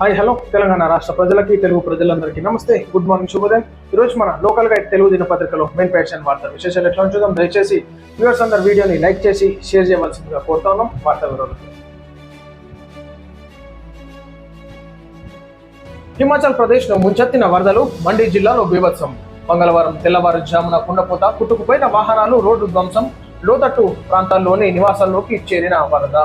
Hi hello Telangana రాష్ట్ర ప్రజలకి తెలుగు ప్రజలందరికీ నమస్తే. గుడ్ మార్నింగ్ శుభోదయం. ఈ రోజు మన లోకల్ గైడ్ తెలుగు దినపత్రికలో మెయిన్ ప్యాషన్ వార్త విశేషాలు ఎట్లా చూద్దాం దయచేసి వ్యూవర్స్ అందరు వీడియోని లైక్ చేసి షేర్ చేయవలసిందిగా కోరుతా ఉన్నాం. వార్త వివరాలు. హిమాచల్ ప్రదేశ్లో ముంచెత్తిన వరదలు మండి జిల్లాలో బీభత్సం. మంగళవారం తెల్లవారుజామున కుండపోత కుట్టుకుపోయిన వాహనాలు రోడ్డు ధ్వంసం. లోతట్టు ప్రాంతాల్లోని నివాసాల్లోకి చేరిన వరద.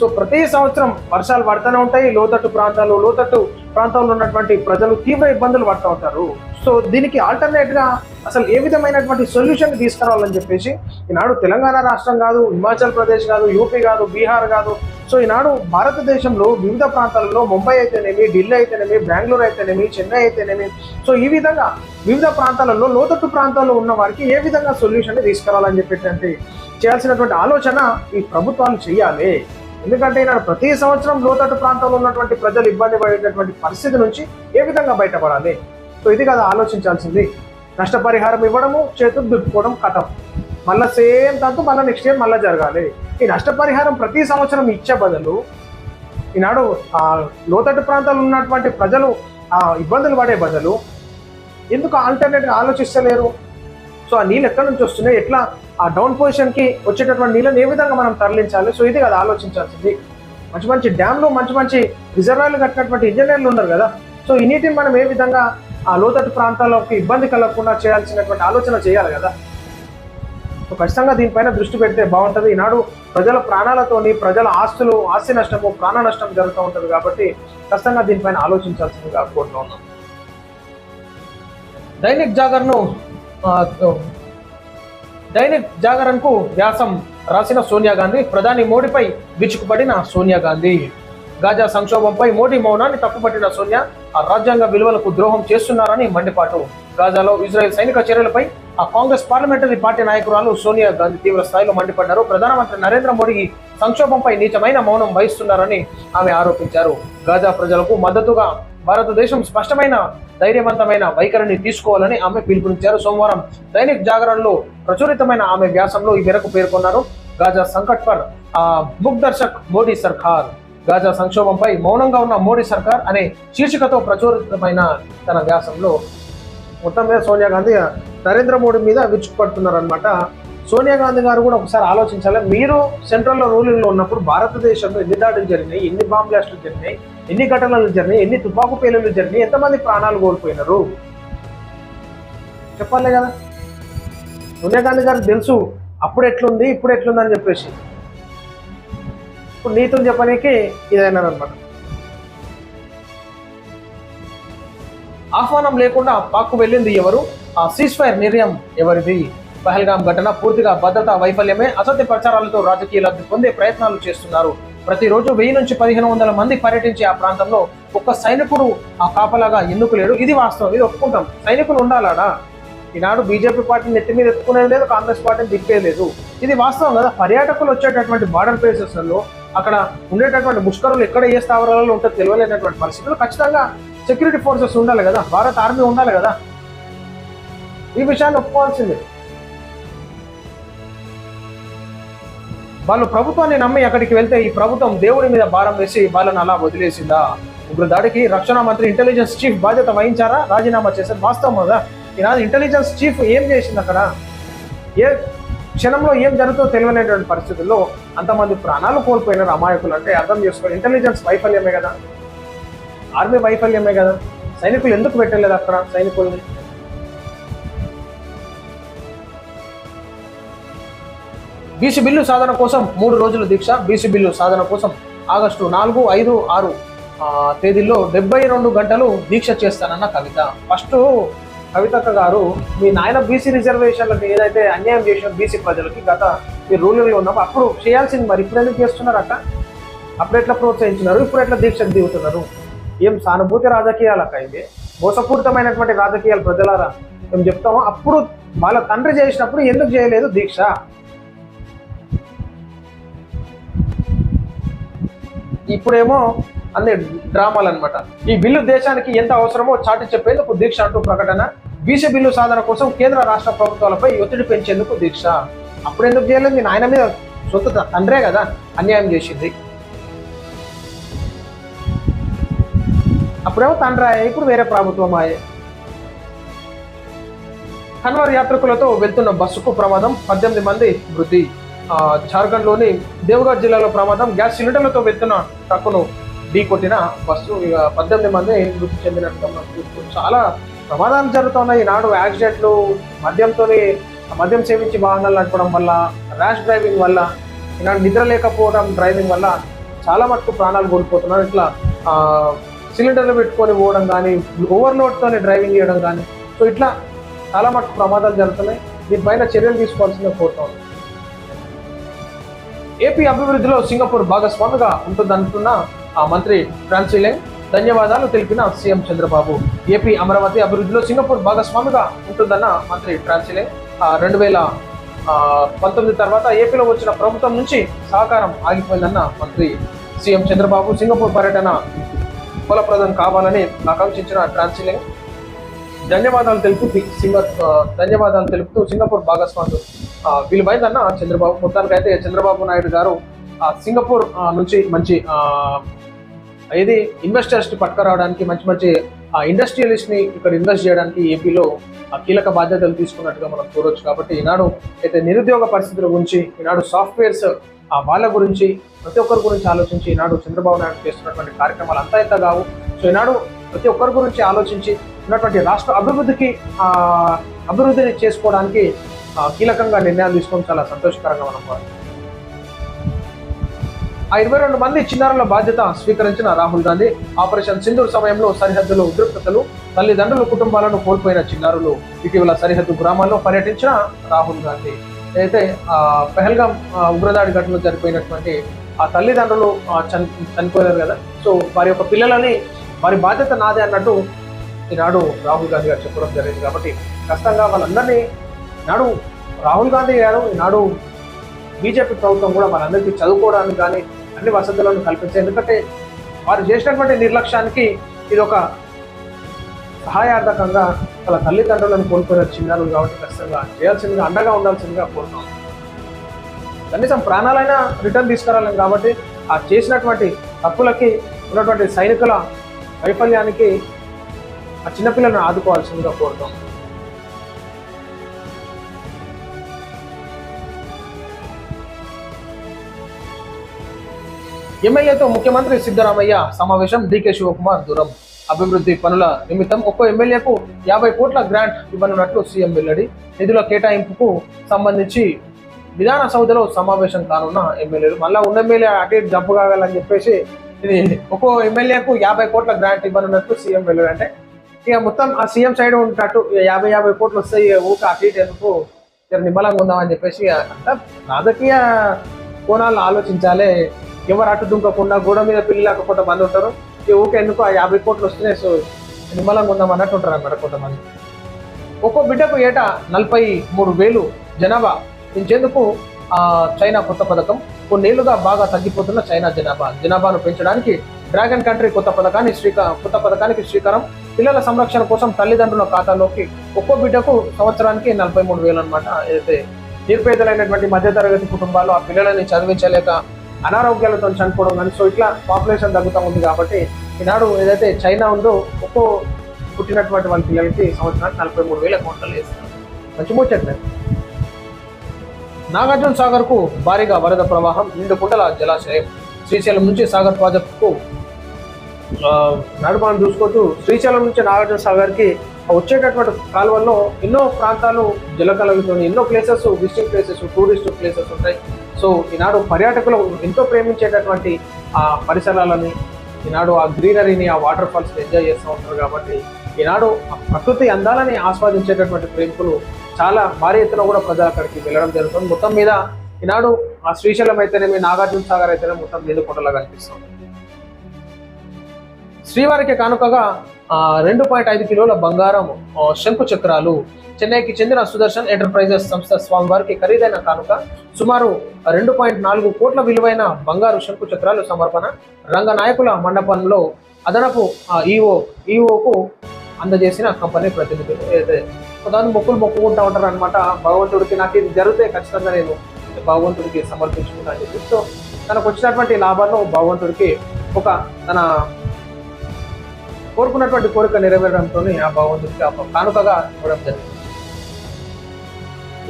సో ప్రతి సంవత్సరం వర్షాలు పడుతూనే ఉంటాయి. లోతట్టు ప్రాంతాలు లోతట్టు ప్రాంతాల్లో ఉన్నటువంటి ప్రజలు తీవ్ర ఇబ్బందులు పడుతూ ఉంటారు. సో దీనికి ఆల్టర్నేట్గా అసలు ఏ విధమైనటువంటి సొల్యూషన్ తీసుకురావాలని చెప్పేసి ఈనాడు తెలంగాణ రాష్ట్రం కాదు హిమాచల్ ప్రదేశ్ కాదు యూపీ కాదు బీహార్ కాదు. సో ఈనాడు భారతదేశంలో వివిధ ప్రాంతాలలో ముంబై అయితేనేమి ఢిల్లీ అయితేనేమి బెంగళూరు అయితేనేమి చెన్నై అయితేనేమి. సో ఈ విధంగా వివిధ ప్రాంతాలలో లోతట్టు ప్రాంతాల్లో ఉన్న వారికి ఏ విధంగా సొల్యూషన్ తీసుకురావాలని చెప్పేటువంటి చేయాల్సినటువంటి ఆలోచన ఈ ప్రభుత్వాలు చేయాలి. ఎందుకంటే ఈనాడు ప్రతి సంవత్సరం లోతట్టు ప్రాంతంలో ఉన్నటువంటి ప్రజలు ఇబ్బంది పడేటటువంటి పరిస్థితి నుంచి ఏ విధంగా బయటపడాలి? సో ఇది కదా ఆలోచించాల్సింది. నష్టపరిహారం ఇవ్వడము చేతులు దుట్టుకోవడం కథం. మళ్ళీ సేమ్ తంతు మళ్ళీ నెక్స్ట్ ఇయర్ మళ్ళీ జరగాలి. ఈ నష్టపరిహారం ప్రతి సంవత్సరం ఇచ్చే బదులు ఈనాడు ఆ లోతట్టు ప్రాంతాల్లో ఉన్నటువంటి ప్రజలు ఆ ఇబ్బందులు పడే బదులు ఎందుకు ఆల్టర్నేట్గా ఆలోచిస్తలేరు? సో ఆ నీళ్ళు ఎక్కడి నుంచి వస్తున్నాయి? ఎట్లా ఆ డౌన్ పొజిషన్కి వచ్చేటటువంటి నీళ్ళని ఏ విధంగా మనం తరలించాలి? సో ఇది కదా ఆలోచించాల్సింది. మంచి మంచి డ్యామ్లు మంచి మంచి రిజర్వాయర్లు కట్టినటువంటి ఇంజనీర్లు ఉన్నారు కదా. సో ఈ నీటిని మనం ఏ విధంగా ఆ లోతట్టు ప్రాంతాల్లోకి ఇబ్బంది కలగకుండా చేయాల్సినటువంటి ఆలోచన చేయాలి కదా. సో ఖచ్చితంగా దీనిపైన దృష్టి పెడితే బాగుంటుంది. ఈనాడు ప్రజల ప్రాణాలతోని ప్రజల ఆస్తులు ఆస్తి నష్టము ప్రాణ నష్టం జరుగుతూ ఉంటుంది కాబట్టి ఖచ్చితంగా దీనిపైన ఆలోచించాల్సిందిగా కోరుతూ ఉన్నాం దైనిక్ జాగర్ను దైనిక్ జాగరణ్కు వ్యాసం రాసిన సోనియా గాంధీ ప్రధాని మోడీపై విరుచుకుపడిన సోనియా గాంధీ. గాజా సంక్షోభంపై మోడీ మౌనాన్ని తప్పుపట్టిన సోనియా ఆ రాజ్యాంగ విలువలకు ద్రోహం చేస్తున్నారని మండిపాటు. గాజాలో ఇజ్రాయెల్ సైనిక చర్యలపై ఆ కాంగ్రెస్ పార్లమెంటరీ పార్టీ నాయకురాలు సోనియా గాంధీ తీవ్ర స్థాయిలో మండిపడ్డారు. ప్రధానమంత్రి నరేంద్ర మోడీ సంక్షోభంపై నీచమైన మౌనం వహిస్తున్నారని ఆమె ఆరోపించారు. గాజా ప్రజలకు మద్దతుగా భారతదేశం స్పష్టమైన ధైర్యవంతమైన వైఖరిని తీసుకోవాలని ఆమె పిలుపునిచ్చారు. సోమవారం దైనిక్ జాగరణలో ప్రచురితమైన ఆమె వ్యాసంలో ఈ మేరకు పేర్కొన్నారు. గాజా సంకట్ పర్ ఆ దర్శక్ మోడీ సర్కార్. గాజా సంక్షోభంపై మౌనంగా ఉన్న మోడీ సర్కార్ అనే శీర్షికతో ప్రచురితమైన తన వ్యాసంలో మొత్తం మీద సోనియా గాంధీ నరేంద్ర మోడీ మీద విరుచుకుపడుతున్నారు అనమాట సోనియా గాంధీ గారు కూడా ఒకసారి ఆలోచించాలి. మీరు సెంట్రల్లో రూలింగ్లో ఉన్నప్పుడు భారతదేశంలో ఎన్ని దాడులు జరిగినాయి ఎన్ని బాంబ్ బ్లాస్టులు జరిగినాయి ఎన్ని ఘటనలు జరిగినాయి ఎన్ని తుపాకు పేలులు జరిగినాయి ఎంతమంది ప్రాణాలు కోల్పోయినారు? చెప్పాలి కదా. సోనియా గాంధీ గారికి తెలుసు అప్పుడు ఎట్లుంది ఇప్పుడు ఎట్లుంది అని చెప్పేసి. ఇప్పుడు నీతులు చెప్పడానికి ఇదైనానమాట ఆహ్వానం లేకుండా పాక్కు వెళ్ళింది ఎవరు? ఆ సీజ్ ఫైర్ నిర్ణయం ఎవరిది? పహల్గాం ఘటన పూర్తిగా భద్రతా వైఫల్యమే అసత్య ప్రచారాలతో రాజకీయాలు పొందే ప్రయత్నాలు చేస్తున్నారు. ప్రతిరోజు వెయ్యి నుంచి పదిహేను వందల మంది పర్యటించి ఆ ప్రాంతంలో ఒక్క సైనికుడు ఆ కాపలాగా ఎందుకు లేడు? ఇది వాస్తవం ఇది ఒప్పుకుంటాం. సైనికులు ఉండాలాడా? ఈనాడు బీజేపీ పార్టీని నెత్తి మీద ఎత్తుకునేది లేదు కాంగ్రెస్ పార్టీని దిప్పేది లేదు. ఇది వాస్తవం కదా? పర్యాటకులు వచ్చేటటువంటి బార్డర్ ప్లేసెస్లో అక్కడ ఉండేటటువంటి ముష్కరులు ఎక్కడ ఏ స్థావరాలలో ఉంటే తెలియలేనటువంటి పరిస్థితులు ఖచ్చితంగా సెక్యూరిటీ ఫోర్సెస్ ఉండాలి కదా? భారత ఆర్మీ ఉండాలి కదా? ఈ విషయాన్ని ఒప్పుకోవాల్సిందే. వాళ్ళు ప్రభుత్వాన్ని నమ్మి అక్కడికి వెళ్తే ఈ ప్రభుత్వం దేవుడి మీద భారం వేసి వాళ్ళని అలా వదిలేసిందా? ఇప్పుడు దాడికి రక్షణ మంత్రి ఇంటెలిజెన్స్ చీఫ్ బాధ్యత వహించారా? రాజీనామా చేశారు. వాస్తవం కదా? ఈనాడు ఇంటెలిజెన్స్ చీఫ్ ఏం చేసింది అక్కడ? ఏ క్షణంలో ఏం జరుగుతుందో తెలియనటువంటి పరిస్థితుల్లో అంతమంది ప్రాణాలు కోల్పోయినారు అమాయకులు. అంటే అర్థం చేసుకోవాలి ఇంటెలిజెన్స్ వైఫల్యమే కదా. ఆర్మీ వైఫల్యమే కదా. సైనికులు ఎందుకు పెట్టలేదు అక్కడ? సైనికుల్ని బీసీ బిల్లు సాధన కోసం మూడు రోజుల దీక్ష బీసీ బిల్లు సాధన కోసం ఆగస్టు నాలుగు ఐదు ఆరు తేదీల్లో డెబ్బై రెండు గంటలు దీక్ష చేస్తానన్న కవిత. ఫస్ట్ కవితక్క గారు మీ నాయన బీసీ రిజర్వేషన్లకు ఏదైతే అన్యాయం చేసిన బీసీ ప్రజలకి గత మీరు రూల్లో ఉన్నప్పుడు అప్పుడు చేయాల్సింది మరి ఇప్పుడు ఎందుకు చేస్తున్నారు అక్క? అప్పుడు ఎట్లా ప్రోత్సహించినారు? ఇప్పుడు ఎట్లా దీక్షకు దిగుతున్నారు? ఏం సానుభూతి రాజకీయాలక్క మోసపూరితమైనటువంటి రాజకీయాలు ప్రజలారా? మేము చెప్తాము. అప్పుడు వాళ్ళ తండ్రి చేసినప్పుడు ఎందుకు చేయలేదు దీక్ష? ఇప్పుడేమో అన్ని డ్రామాలు అనమాట ఈ బిల్లు దేశానికి ఎంత అవసరమో చాటి చెప్పేందుకు దీక్ష అంటూ ప్రకటన. బీసీ బిల్లు సాధన కోసం కేంద్ర రాష్ట్ర ప్రభుత్వాలపై ఒత్తిడి పెంచేందుకు దీక్ష. అప్పుడెందుకు చేయలేదు? మీ నాయన మీద సొంత తండ్రే కదా అన్యాయం చేసింది. అప్పుడేమో తండ్రి ఇప్పుడు వేరే ప్రభుత్వం ఆయే. కన్వర్ యాత్రికులతో వెళ్తున్న బస్సుకు ప్రమాదం పద్దెనిమిది మంది మృతి. జార్ఖండ్లోని దేవగఢ్ జిల్లాలో ప్రమాదం. గ్యాస్ సిలిండర్లతో వెళ్తున్న ట్రక్కును ఢీ కొట్టిన బస్సు ఇక పద్దెనిమిది మంది మృతి చెందినట్టుగా మనం చాలా ప్రమాదాలు జరుగుతున్నాయి. ఈనాడు యాక్సిడెంట్లు మద్యంతో మద్యం సేవించి వాహనాలు నడపడం వల్ల ర్యాష్ డ్రైవింగ్ వల్ల ఈనాడు నిద్ర లేకపోవడం డ్రైవింగ్ వల్ల చాలా మటుకు ప్రాణాలు కోల్పోతున్నారు. ఇట్లా సిలిండర్లు పెట్టుకొని పోవడం కానీ ఓవర్లోడ్తోనే డ్రైవింగ్ చేయడం కానీ సో ఇట్లా చాలా మటుకు ప్రమాదాలు జరుగుతున్నాయి. దీనిపైన చర్యలు తీసుకోవాల్సిందే కోరుతాం ఏపీ అభివృద్ధిలో సింగపూర్ భాగస్వామిగా ఉంటుందంటున్న ఆ మంత్రి ఫ్రాన్సిలెంగ్ ధన్యవాదాలు తెలిపిన సీఎం చంద్రబాబు. ఏపీ అమరావతి అభివృద్ధిలో సింగపూర్ భాగస్వామిగా ఉంటుందన్న మంత్రి ఫ్రాన్సిలెంగ్ రెండు వేల పంతొమ్మిది తర్వాత ఏపీలో వచ్చిన ప్రభుత్వం నుంచి సహకారం ఆగిపోయిందన్న మంత్రి సీఎం చంద్రబాబు. సింగపూర్ పర్యటన ఫలప్రదం కావాలని ఆకాంక్షించిన ట్రాన్సిలింగ్ ధన్యవాదాలు తెలుపుతూ సింగ ధన్యవాదాలు తెలుపుతూ సింగపూర్ భాగస్వామి వీళ్ళు విలువైందన్న చంద్రబాబు. మొత్తానికి అయితే చంద్రబాబు నాయుడు గారు సింగపూర్ నుంచి మంచి ఏది ఇది ఇన్వెస్టర్స్ పట్టుకురావడానికి మంచి మంచి ఇండస్ట్రియలిస్ట్ని ఇక్కడ ఇన్వెస్ట్ చేయడానికి ఏపీలో కీలక బాధ్యతలు తీసుకున్నట్టుగా మనం చూడవచ్చు కాబట్టి ఈనాడు అయితే నిరుద్యోగ పరిస్థితుల గురించి ఈనాడు సాఫ్ట్వేర్స్ ఆ వాళ్ళ గురించి ప్రతి ఒక్కరి గురించి ఆలోచించి ఈనాడు చంద్రబాబు నాయుడు చేస్తున్నటువంటి కార్యక్రమాలు అంతా అయితే కావు. సో ఈనాడు ప్రతి ఒక్కరి గురించి ఆలోచించి ఉన్నటువంటి రాష్ట్ర అభివృద్ధికి అభివృద్ధిని చేసుకోవడానికి కీలకంగా నిర్ణయాలు తీసుకోవడం చాలా సంతోషకరంగా మనం ఆ ఇరవై రెండు మంది చిన్నారుల బాధ్యత స్వీకరించిన రాహుల్ గాంధీ ఆపరేషన్ సింధూర్ సమయంలో సరిహద్దులో ఉద్రిక్తతలు తల్లిదండ్రులు కుటుంబాలను కోల్పోయిన చిన్నారులు ఇటీవల సరిహద్దు గ్రామాల్లో పర్యటించిన రాహుల్ గాంధీ. అయితే పెహల్గాం ఉగ్రదాడి ఘటనలో జరిపోయినటువంటి ఆ తల్లిదండ్రులు చని చనిపోయారు కదా. సో వారి యొక్క పిల్లలని వారి బాధ్యత నాదే అన్నట్టు ఈనాడు రాహుల్ గాంధీ గారు చెప్పడం జరిగింది. కాబట్టి ఖచ్చితంగా వాళ్ళందరినీ నాడు రాహుల్ గాంధీ గారు ఈనాడు బీజేపీ ప్రభుత్వం కూడా మనందరికీ చదువుకోవడానికి కానీ అన్ని వసతులను కల్పించారు ఎందుకంటే వారు చేసినటువంటి నిర్లక్ష్యానికి ఇది ఒక సహాయార్థకంగా వాళ్ళ తల్లిదండ్రులను కోల్పోయిన చిన్నారులు కాబట్టి ఖచ్చితంగా చేయాల్సిందిగా అండగా ఉండాల్సిందిగా కోరుతాం కనీసం ప్రాణాలైనా రిటర్న్ తీసుకురాలేం కాబట్టి ఆ చేసినటువంటి తప్పులకి ఉన్నటువంటి సైనికుల వైఫల్యానికి ఆ చిన్నపిల్లలను ఆదుకోవాల్సిందిగా కోరుతాం ఎమ్మెల్యేతో ముఖ్యమంత్రి సిద్ధరామయ్య సమావేశం డికే శివకుమార్ దూరం. అభివృద్ధి పనుల నిమిత్తం ఒక్కో ఎమ్మెల్యేకు యాభై కోట్ల గ్రాంట్ ఇవ్వనున్నట్లు సీఎం వెల్లడి. నిధుల కేటాయింపుకు సంబంధించి విధాన సౌధలో సమావేశం కానున్న ఎమ్మెల్యేలు. మళ్ళా ఉన్న ఎమ్మెల్యే అటు ఇటు జంపు కావాలని చెప్పేసి ఇది ఒక్కో ఎమ్మెల్యేకు యాభై కోట్ల గ్రాంట్ ఇవ్వనున్నట్లు సీఎం వెల్లడి. అంటే ఇక మొత్తం ఆ సీఎం సైడ్ ఉన్నట్టు యాభై యాభై కోట్లు వస్తాయి ఊక అటు ఇటు ఎందుకు? నిమ్మలంగా ఉందామని చెప్పేసి రాజకీయ కోణాలను ఆలోచించాలి. ఎవరు అటు దుంకకుండా గోడ మీద పిల్లలకు కొంతమంది ఉంటారు. ఈ ఊకే ఎందుకు ఆ యాభై కోట్లు వస్తున్నాయి? సో నిమ్మలంగా ఉందాం అన్నట్టు ఉంటారు అన్నమాట కొంతమంది. ఒక్కో బిడ్డకు ఏటా నలభై మూడు వేలు జనాభా. పెంచేందుకు చైనా కొత్త పథకం. కొన్నేళ్ళుగా బాగా తగ్గిపోతున్న చైనా జనాభా. జనాభాను పెంచడానికి డ్రాగన్ కంట్రీ కొత్త పథకాన్ని శ్రీకా కొత్త పథకానికి శ్రీకారం. పిల్లల సంరక్షణ కోసం తల్లిదండ్రుల ఖాతాలోకి ఒక్కో బిడ్డకు సంవత్సరానికి నలభై మూడు వేలు అనమాట అయితే నిరుపేదలైనటువంటి మధ్యతరగతి కుటుంబాలు ఆ పిల్లలని చదివించలేక అనారోగ్యాలతో చనిపోవడం కానీ సో ఇట్లా పాపులేషన్ తగ్గుతూ ఉంది కాబట్టి ఈనాడు ఏదైతే చైనా ఉందో ఒక్కో పుట్టినటువంటి వాళ్ళ పిల్లలకి సంవత్సరానికి నలభై మూడు వేల కోట్లు వేస్తారు మంచి ముచ్చట్లే నాగార్జున సాగర్కు భారీగా వరద ప్రవాహం నిండుకుండల జలాశయం. శ్రీశైలం నుంచి సాగర్ ప్రాజెక్టుకు నడుపాను నడుమాను చూసుకోవచ్చు శ్రీశైలం నుంచి నాగార్జున సాగర్కి వచ్చేటటువంటి కాలువల్లో ఎన్నో ప్రాంతాలు జలకలగుతుంది ఎన్నో places visiting places tourist places ఉంటాయి. సో ఈనాడు పర్యాటకులు ఎంతో ప్రేమించేటటువంటి ఆ పరిసరాలని ఈనాడు ఆ గ్రీనరీని ఆ వాటర్ ఫాల్స్ ఎంజాయ్ చేస్తూ ఉంటారు కాబట్టి ఈనాడు ఆ ప్రకృతి అందాలని ఆస్వాదించేటటువంటి ప్రేమికులు చాలా భారీ ఎత్తున కూడా ప్రజలు అక్కడికి వెళ్ళడం జరుగుతుంది. మొత్తం మీద ఈనాడు ఆ శ్రీశైలం అయితేనేమి నాగార్జున సాగర్ అయితేనే మొత్తం నీళ్ళు కొండలాగా కనిపిస్తుంది శ్రీవారికి కానుకగా రెండు పాయింట్ ఐదు కిలోల బంగారం శంకు చక్రాలు చెన్నైకి చెందిన సుదర్శన్ ఎంటర్ప్రైజెస్ సంస్థ స్వామివారికి ఖరీదైన కానుక. సుమారు రెండు పాయింట్ నాలుగు కోట్ల విలువైన బంగారు శంకు చక్రాలు సమర్పణ. రంగనాయకుల మండపంలో అదనపు ఈఓ ఈఓకు అందజేసిన కంపెనీ ప్రతినిధులు దాన్ని మొక్కులు మొక్కుకుంటా ఉంటారు అనమాట భగవంతుడికి నాకు ఇది జరిగితే ఖచ్చితంగా నేను భగవంతుడికి సమర్పించుకుంటా అని చెప్పి. సో తనకు వచ్చినటువంటి లాభాలను భగవంతుడికి ఒక తన కోరుకున్నటువంటి కోరిక నెరవేరడంతో ఆ భగవంతుడికి ఆ కానుకగా ఇవ్వడం జరిగింది.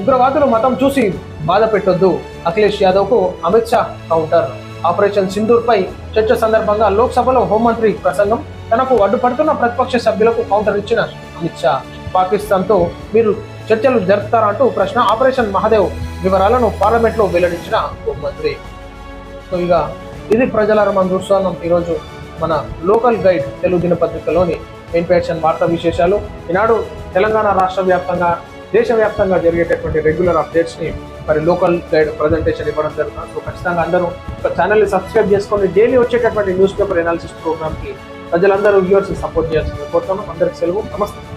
ఉగ్రవాదులు మతం చూసి బాధ పెట్టొద్దు. అఖిలేష్ యాదవ్కు అమిత్ షా కౌంటర్. ఆపరేషన్ సింధూర్ పై చర్చ సందర్భంగా లోక్సభలో హోంమంత్రి ప్రసంగం తనకు అడ్డుపడుతున్న ప్రతిపక్ష సభ్యులకు కౌంటర్ ఇచ్చిన అమిత్ షా. పాకిస్తాన్తో మీరు చర్చలు జరుపుతారంటూ ప్రశ్న ఆపరేషన్ మహాదేవ్ వివరాలను పార్లమెంట్లో వెల్లడించిన హోంమంత్రి. సో ఇక ఇది ప్రజలారా మనం చూస్తున్నాం ఈరోజు మన లోకల్ గైడ్ తెలుగు దినపత్రికలోని ఇన్ఫెక్షన్ వార్తా విశేషాలు. ఈనాడు తెలంగాణ రాష్ట్ర వ్యాప్తంగా దేశవ్యాప్తంగా జరిగేటటువంటి రెగ్యులర్ అప్డేట్స్ని మరి లోకల్ గైడ్ ప్రజెంటేషన్ ఇవ్వడం జరుగుతుంది. సో ఖచ్చితంగా అందరూ ఒక ఛానల్ని సబ్స్క్రైబ్ చేసుకొని డైలీ వచ్చేటటువంటి న్యూస్ పేపర్ ఎనాలిసిస్ ప్రోగ్రామ్కి ప్రజలందరూ వ్యూవర్స్ని సపోర్ట్ చేయాల్సింది కోరుతున్నాం. అందరికి సెలవు. నమస్తే.